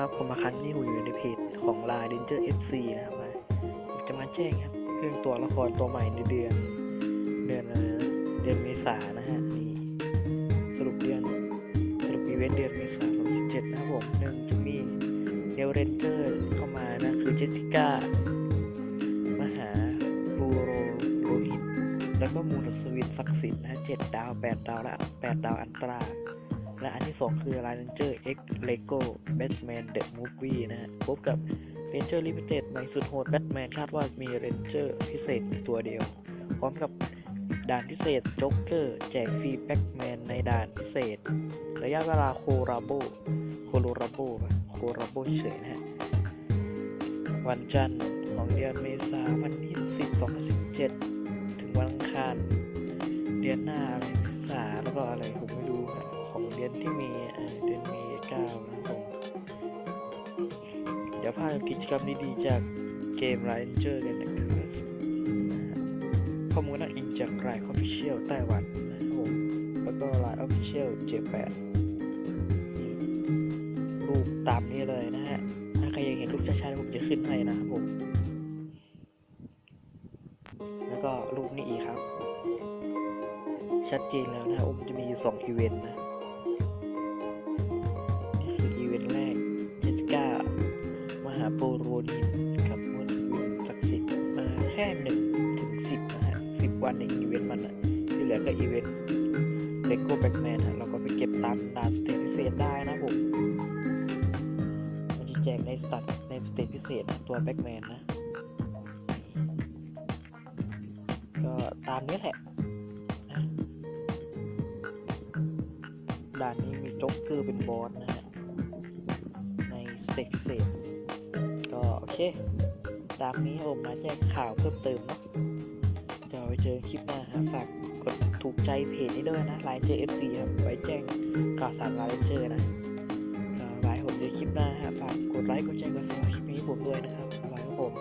รับผมมาคันนี่ผมอยู่ในเพจของลายเดนเจอร์ FC นะครับผมจะมาแจ้งครับเรื่องตัวละครตัวใหม่ในเดือน เดือนอะไรนะเดือนเมษานะฮะนี่สรุปเดือนสรุปอีเวนต์เดือนเมษายน2017นะครับผมหนึ่งจะมีเดลเรนเจอร์เข้ามานะ คือเจสสิก้ามหาบูโรโรหิตแล้วก็มูลสวิตศักดิ์สิทธิ์นะฮะเจ็ดดาวแปดดาวและแปดดาวอันตรา และอันที่สองคือไลน์เรนเจอร์ X Lego Batman The Movie นะฮะพบกับ Ranger Limited ใหม่สุดโหดแบทแมนคาดว่ามีเรนเจอร์พิเศษตัวเดียว พร้อมกับด่านพิเศษโจ๊กเกอร์แจกฟรีแบ็กแมนในด่านพิเศษ ระยะเวลาโคราโบโคโลราโบโคราโบเฉยนะฮะ วันจันทร์ของเดือนเมษาวันที่10 2017 ถึงวันอังคาร เดือนหน้าอะไรเมษาแล้วก็อะไรผมไม่รู้ฮะ ของเดือนที่มีเอ่อเดือนเมษานะครับผมเดี๋ยวพากิจกรรมดีๆจากเกม r a n g e r กันนะครับนะฮะข้อมูลอ้าอิงจากราย Official ไต้หวันนะครับผมแล้วก็ราย Official J8 รูปตามนี้เลยนะฮะถ้าใครอยากเห็นรูปช้าๆผมจะขึ้นให้นะครับผมแล้วก็รูปนี้อีกครับ ชัดเจนแล้วนะครับผมจะมีอยู่สองอีเวนต์นะ ลินกับมดวินศักดิ์สิทธิ์มาแค่หนึ่งถึงสิบนะฮะสิบวันในอีเวนต์มันอะที่เหลือก็อีเวนต์เลโก้แบ็กแมนฮะเราก็ไปเก็บตามด่านสเตจพิเศษได้นะผมมันจะแจกในสตัดในสเตจพิเศษนะตัวแบ็กแมนนะ ก็ตามนี้แหละด่านนี้มีจ็อกเกอร์เป็นบอสนะฮะในสเตจพิเศษ ตามนี้ผมมาแจ้งข่าวเพิ่มเติมเนาะเดี๋ยวไปเจอคลิปหน้าฮะฝากกดถูกใจเพจนี้ด้วยนะไลน์เจอ FC ครับไว้แจ้งข่าวสารไลน์เจอนะก็ไว้ผมเจอคลิปหน้าฮะฝากกดไลค์กดแชร์กดซับสไครต์คลิปนี้ผมด้วยนะครับบ๊ายบายครับผม